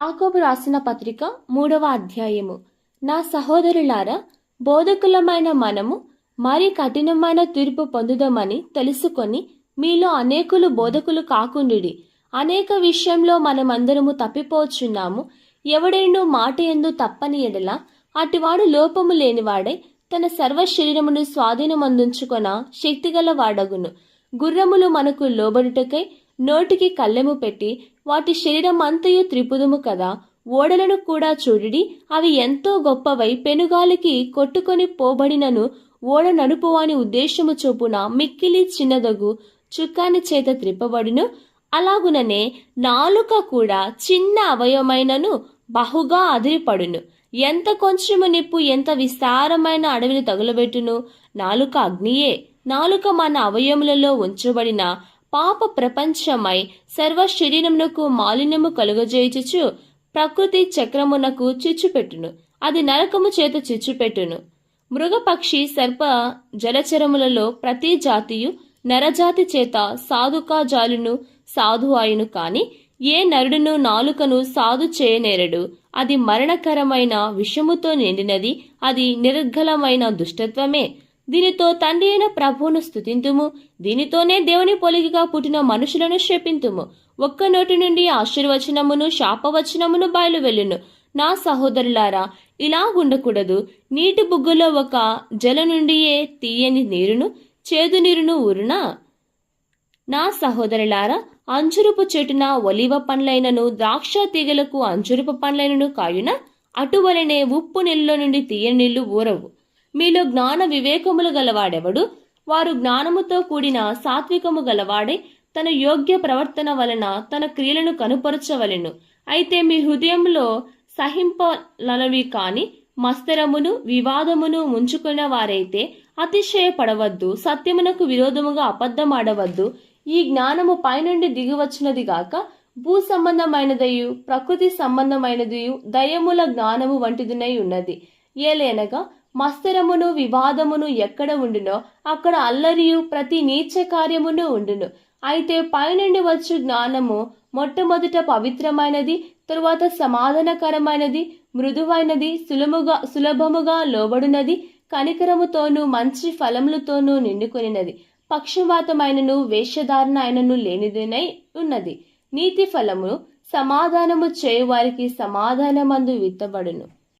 యాకోబు రాసిన పత్రిక మూడవ అధ్యాయము. నా సహోదరులారా బోధకులమైన మనము మరి కఠినమైన తీర్పు పొందుదామని తెలుసుకొని మీలో అనేకులు బోధకులు కాకుండి అనేక విషయంలో మనమందరము తప్పిపోచున్నాము. ఎవడైనో మాట ఎందు తప్పని ఎడల అటివాడు లోపము లేనివాడై తన సర్వ శరీరమును స్వాధీనమందుంచుకొన శక్తిగల వాడగును. గుర్రములు మనకు లోబడుటకై నోటికి కళ్ళెము పెట్టి వాటి శరీరం అంతయు త్రిపుదము కదా. ఓడలను కూడా చూడిడి అవి ఎంతో గొప్పవై పెనుగాలికి కొట్టుకొని పోబడినను ఓడ నడుపువాని ఉద్దేశము చొప్పున మిక్కిలి చిన్నదగు చుక్కాని చేత త్రిప్పబడును. అలాగుననే నాలుక కూడా చిన్న అవయవమైనను బహుగా అదిరిపడును. ఎంత కొంచెము నిప్పు ఎంత విస్తారమైన అడవిని తగులబెట్టును? నాలుక అగ్నియే. నాలుక మన అవయములలో ఉంచబడిన పాప ప్రపంచమై సర్వ శరీరమునకు మాలిన్యము కలుగజేయుచుచు ప్రకృతి చక్రమునకు చిచ్చుపెట్టును. అది నరకము చేత చిచ్చుపెట్టును. మృగపక్షి సర్ప జలచరములలో ప్రతి జాతియు నరజాతి చేత సాధుకా జాలును సాధు ఆయును కాని ఏ నరుడును నాలుకను సాధు చేయనేరడు. అది మరణకరమైన విషముతో నిండినది అది నిర్గలమైన దుష్టత్వమే. దీనితో తండ్రి అయిన ప్రభువును స్థుతింతుము దీనితోనే దేవుని పొలిగిగా పుట్టిన మనుషులను శపింతుము. ఒక్క నోటి నుండి ఆశీర్వచనమును శాపవచనమును బయలువెళ్ళును. నా సహోదరులారా ఇలా ఉండకూడదు. నీటి బుగ్గలో ఒక జల నుండియే తీయని నీరును చేదు నీరును ఊరునా? నా సహోదరులారా అంజురుపు చెట్టున ఒలివ పండ్లైనను ద్రాక్ష తీగలకు అంజురుపు పండ్లైనను కాయున? అటువలనే ఉప్పు నీళ్ళలో నుండి తీయని నీళ్ళు ఊరవు. మీలో జ్ఞాన వివేకములు గలవాడెవడు? వారు జ్ఞానముతో కూడిన సాత్వికము గలవాడే తన యోగ్య ప్రవర్తన వలన తన క్రియలను కనుపరచవలెను. అయితే మీ హృదయంలో సహింపలనవి కాని మస్తరమును వివాదమును ముంచుకున్న వారైతే అతిశయపడవద్దు సత్యమునకు విరోధముగా అబద్ధమాడవద్దు. ఈ జ్ఞానము పైనుండి దిగివచ్చినది గాక భూ సంబంధమైనదయు ప్రకృతి సంబంధమైనదియు దయముల జ్ఞానము వంటిదినై ఉన్నది. ఏలేనగా మస్తరమును వివాదమును ఎక్కడ ఉండునో అక్కడ అల్లరియు ప్రతి నీచ కార్యమును ఉండును. అయితే పైనుండి వచ్చు జ్ఞానము మొట్టమొదట పవిత్రమైనది తరువాత సమాధానకరమైనది మృదువైనది సులభముగా సులభముగా లోబడినది కనికరముతోనూ మంచి ఫలములతోనూ నిండుకొనినది. పక్షవాతమైనను వేషధారణ అయినను లేనిదినై ఉన్నది. నీతి ఫలము సమాధానము చేయువారికి సమాధానమందు విత్తబడును.